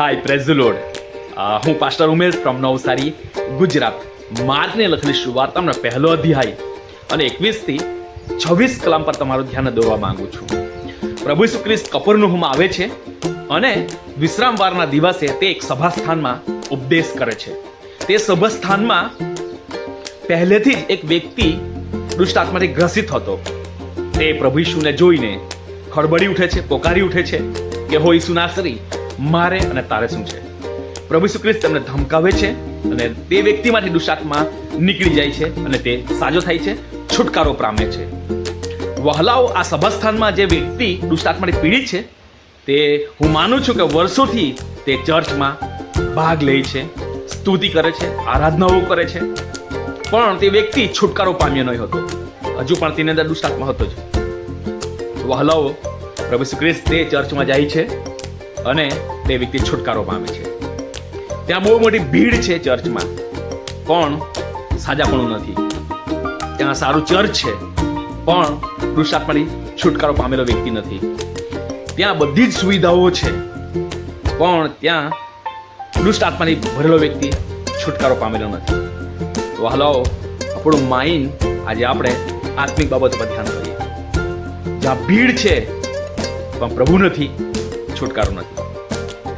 Hi praise the lord હું pastor Umesh from Navsari, Gujarat. માર્ગને લખેલી શરૂઆત તમને પહેલો અધ્યાય અને એકવીસથી છવ્વીસ કલામ પર તમારું ધ્યાન દોરવા માંગુ છું. પ્રભુ ઈસુ ખ્રિસ્ત કપરનુહમાં આવે છે અને વિશ્રામવારના દિવસે તે એક સભાસ્થાનમાં ઉપદેશ કરે છે. તે સભાસ્થાનમાં પહેલેથી જ એક વ્યક્તિ દુષ્ટાત્માથી ગ્રસિત હતો. તે પ્રભુ ઈસુને જોઈને ખડબડી ઉઠે છે, પોકારી ઉઠે છે કે હો ઈસુ નાસરી મારે અને તારે શું છે? પ્રભુ ઈસુ ખ્રિસ્ત તેમને ધમકાવે છે અને તે વ્યક્તિમાંથી દુષ્ટાત્મા નીકળી જાય છે અને તે સાજો થાય છે, છુટકારો પામે છે. વહલાઓ આ સભાસ્થાનમાં જે વ્યક્તિ દુષ્ટાત્માની પીડિત છે, તે હું માનું છું કે વર્ષોથી તે ચર્ચમાં ભાગ લે છે, સ્તુતિ કરે છે આરાધનાઓ કરે છે. પણ તે વ્યક્તિ છુટકારો પામ્યો નહીં હતો. હજુ પણ તેની અંદર દુષ્ટાત્મા હતો જ. વહલાઓ પ્રભુ શ્રી ખ્રિસ્ત તે ચર્ચમાં જાય છે અને તે વ્યક્તિ છુટકારો પામે છે. ત્યાં બહુ મોટી ભીડ છે ચર્ચમાં, પણ સાજાપણું નથી. ત્યાં સારું ચર્ચ છે, પણ દુષ્ટાત્માથી છુટકારો પામેલો વ્યક્તિ નથી. ત્યાં બધી જ સુવિધાઓ છે, પણ ત્યાં દુષ્ટ આત્માની ભરેલો વ્યક્તિ છુટકારો પામેલો નથી. તો હલાઓ આપણું માઇન્ડ આજે આપણે આત્મિક બાબત પર ધ્યાન કરીએ. જ્યાં ભીડ છે, પણ પ્રભુ નથી, છુટકારો નથી.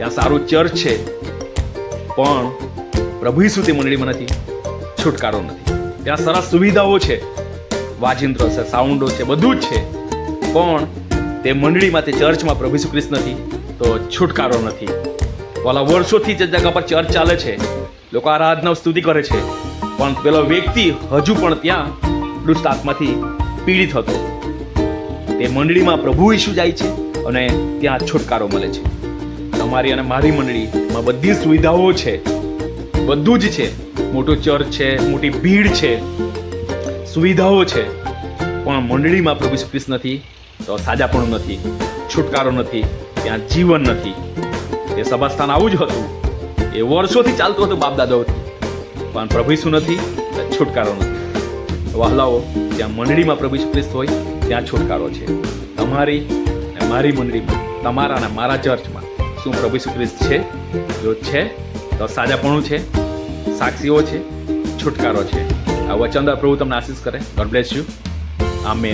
ત્યાં સારું ચર્ચ છે. પણ પ્રભુ સુધી મંડળીમાં નથી. છુટકારો નથી. ત્યાં સરસ સુવિધાઓ છે. વાજિંત્રો છે, સાઉન્ડો છે, બધું જ છે. પણ તે મંડળીમાં તે ચર્ચમાં પ્રભુ ઈસુ નથી. તો છુટકારો નથી. વાલા વર્ષોથી જે જગા પર ચર્ચ ચાલે છે. લોકો આરાધના સ્તુતિ કરે છે. પણ પેલો વ્યક્તિ હજુ પણ ત્યાં દુષ્ટ આત્માથી પીડિત હતો. તે મંડળીમાં પ્રભુ ઈસુ જાય છે અને ત્યાં છુટકારો મળે છે. તમારી અને મારી મંડળીમાં બધી સુવિધાઓ છે. બધું જ છે. મોટું ચર્ચ છે, મોટી ભીડ છે. સુવિધાઓ છે. પણ મંડળીમાં પ્રભુ ખ્રિસ્ત નથી, તો સાજાપણું નથી, છુટકારો નથી, ત્યાં જીવન નથી. એ સભાસ્થાન આવું જ હતું. એ વર્ષોથી ચાલતું હતું બાપદાદાઓથી પણ પ્રભુ નથી છુટકારો નથી. વહલાઓ ત્યાં મંડળીમાં પ્રભુ ખ્રિસ્ત હોય, ત્યાં છુટકારો છે. તમારી અને મારી મંડળીમાં, તમારા અને મારા ચર્ચમાં. શું પ્રભુ ખ્રિસ્ત છે? જો છે? તો સાજાપણું છે? સાક્ષીઓ છે? છુટકારો છે? આ વચનદાર પ્રભુ તમને આશીષ કરે. ગોડ બ્લેસ યુ આમે